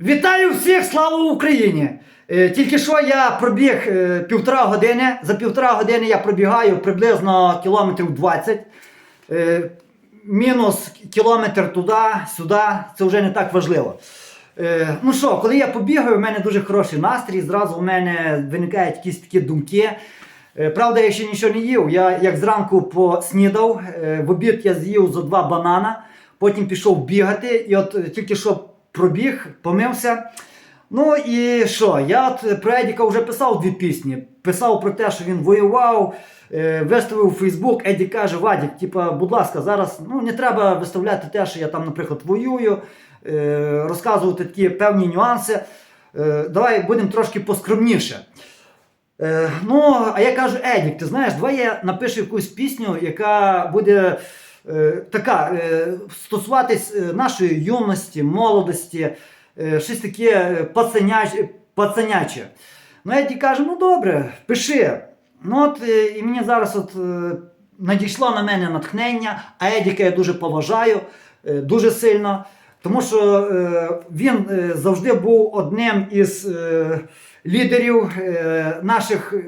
Вітаю всіх! Слава Україні! Е, Тільки що я пробіг е, півтора години. За півтора години я пробігаю приблизно кілометрів 20. Е, Мінус кілометр туди, сюди, це вже не так важливо. Ну що, коли я побігаю, в мене дуже хороший настрій, зразу у мене виникають якісь такі думки. Правда, я ще нічого не їв. Я як зранку поснідав, в обід я з'їв зо два банана, потім пішов бігати, і от тільки що пробіг, помився. Ну і що? Я про Едіка вже писав дві пісні. Писав про те, що він воював, е, виставив у Фейсбук. Еді каже: Вадік, типа, будь ласка, зараз ну, не треба виставляти те, що я там, наприклад, воюю, е, розказувати такі певні нюанси. Е, давай будемо трошки поскромніше. Ну, а я кажу, Едік, ти знаєш, давай я напишу якусь пісню, яка буде така, е, стосуватись е, нашої юності, молодості, е, щось таке е, пацаняч- пацаняче. Ну, Едік каже, ну добре, пиши. Ну от е, і мені зараз от е, надійшло на мене натхнення, а Едіка я дуже поважаю, е, дуже сильно. Тому що е, він е, завжди був одним із е, лідерів е, наших е,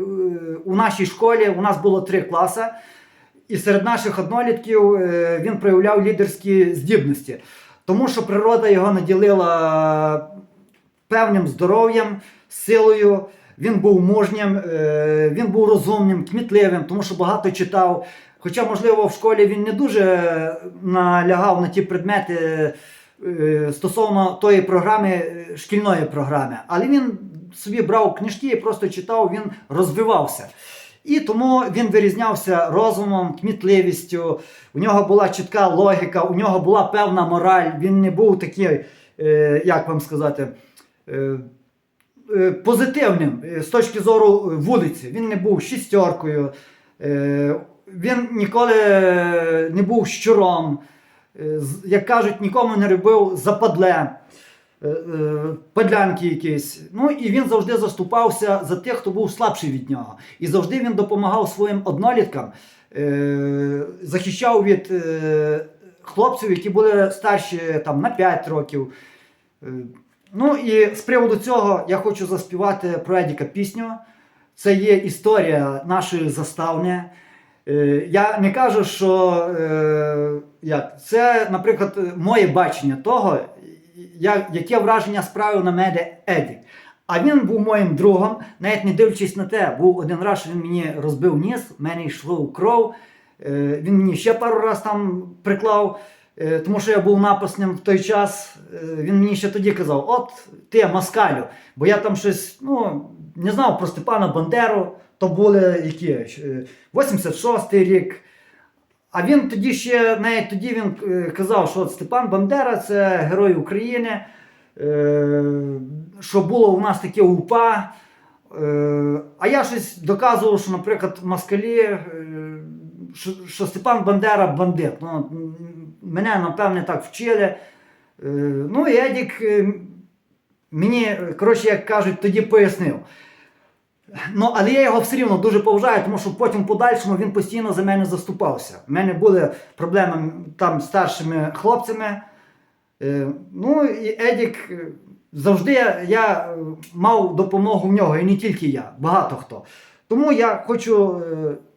у нашій школі. У нас було три класи, і серед наших однолітків е, він проявляв лідерські здібності. Тому що природа його наділила певним здоров'ям, силою. Він був мужнім, е, він був розумним, кмітливим, тому що багато читав. Хоча, можливо, в школі він не дуже налягав на ті предмети е, стосовно тої програми, шкільної програми, але він собі брав книжки і просто читав, він розвивався. І тому він вирізнявся розумом, кмітливістю, у нього була чітка логіка, у нього була певна мораль, він не був такий, е, як вам сказати, е, е, позитивним з точки зору вулиці. Він не був шістеркою, е, він ніколи не був щуром, як кажуть, нікому не робив западле. Е, е, якісь. Ну і він завжди заступався за тих, хто був слабший від нього. І завжди він допомагав своїм одноліткам, е, захищав від хлопців, які були старші там, на 5 років. Ну і з приводу цього я хочу заспівати про Едіка пісню. Це є історія нашої заставни. Я не кажу, що як, це, наприклад, моє бачення того, як, яке враження справив на мене Едік. А він був моїм другом, навіть не дивлячись на те, був один раз, що він мені розбив ніс, в мене йшло в кров. Е, Він мені ще пару разів там приклав, е, тому що я був напасним в той час. Е, Він мені ще тоді казав: от ти москалю, бо я там щось ну, не знав про Степана Бандеру, то були які е, 86-й рік. А він тоді ще, навіть тоді він е, казав, що от Степан Бандера це герой України, е, що було у нас таке УПА. Е, а я щось доказував, що, наприклад, москалі, е, що, Степан Бандера бандит. Ну, мене, напевне, так вчили. Ну, і Едік мені, коротше, як кажуть, тоді пояснив. Ну, але я його все рівно дуже поважаю, тому що потім в подальшому він постійно за мене заступався. У мене були проблеми там з старшими хлопцями. Е, ну і Едік е, завжди я, е, мав допомогу в нього, і не тільки я, багато хто. Тому я хочу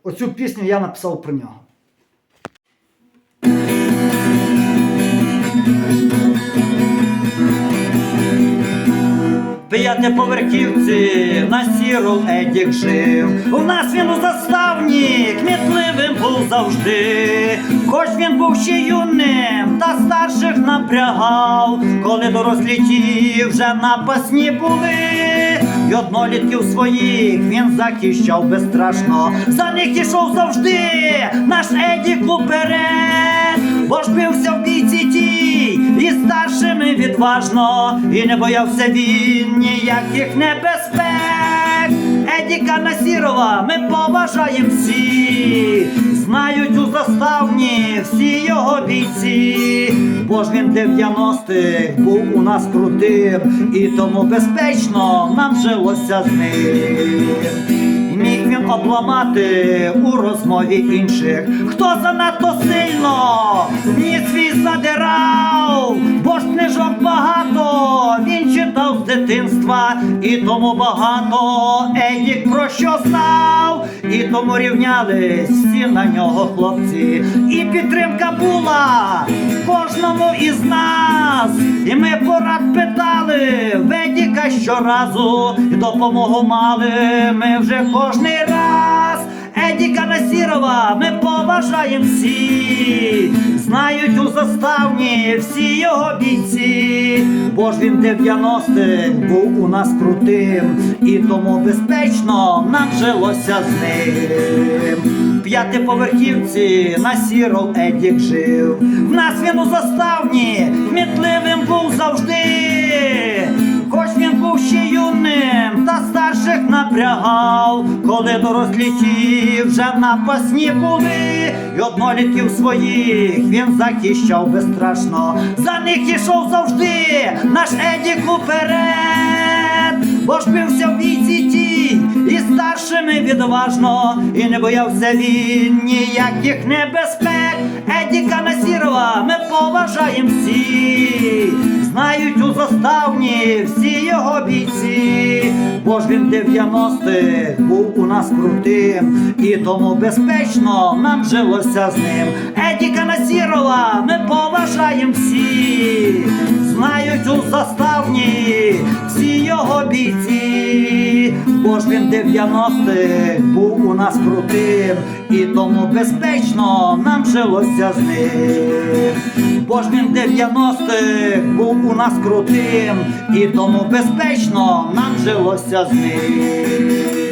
оцю пісню я написав про нього. П'ятиповерхівці на сіру Едік жив. У нас він у заставні, кмітливим був завжди. Хоч він був ще юним, та старших напрягав, коли дорослі ті вже напасні були. й однолітків своїх він захищав безстрашно. За них ішов завжди наш Едік уперед, бо ж бився в бійці тій і старшими відважно, і не боявся він ніяких небезпек. Едіка Насірова. Ми поважаємо всі, знають у заставні всі його бійці, бо ж він 90-х був у нас крутим, і тому безпечно нам жилося з ним. Міг він обламати у розмові інших, хто занадто сильно ніс свій задирав, бо ж книжок багато він читав. дитинства, і тому багато Едік про що знав, і тому рівнялись всі на нього хлопці. І підтримка була кожному із нас. І ми порад питали Ведіка щоразу, і допомогу мали ми вже кожний раз. Едіка Насірова ми поважаємо всі, знають у заставні всі його бійці, бо ж він 90-х був у нас крутим, і тому безпечно нам жилося з ним. П'ятиповерхівці на сіров Едік жив. В нас він у заставні кмітливим був завжди. Був ще юним, та старших напрягав, коли дорослі ті вже напасні були, і однолітків своїх він захищав безстрашно. За них ішов завжди наш Едік уперед, бо ж бився в бійці ті, і старшими відважно, і не боявся він ніяких небезпек. Едіка Насірова ми поважаємо всі, знають у заставні всі його бійці, бо ж він 90-х був у нас крутим, і тому безпечно нам жилося з ним. Едіка Насірова ми поважаємо всі, знають у заставні бійці, він 90-х був у нас крутим, і тому безпечно нам жилося з ним. Бо ж він 90-х був у нас крутим, і тому безпечно нам жилося з ним.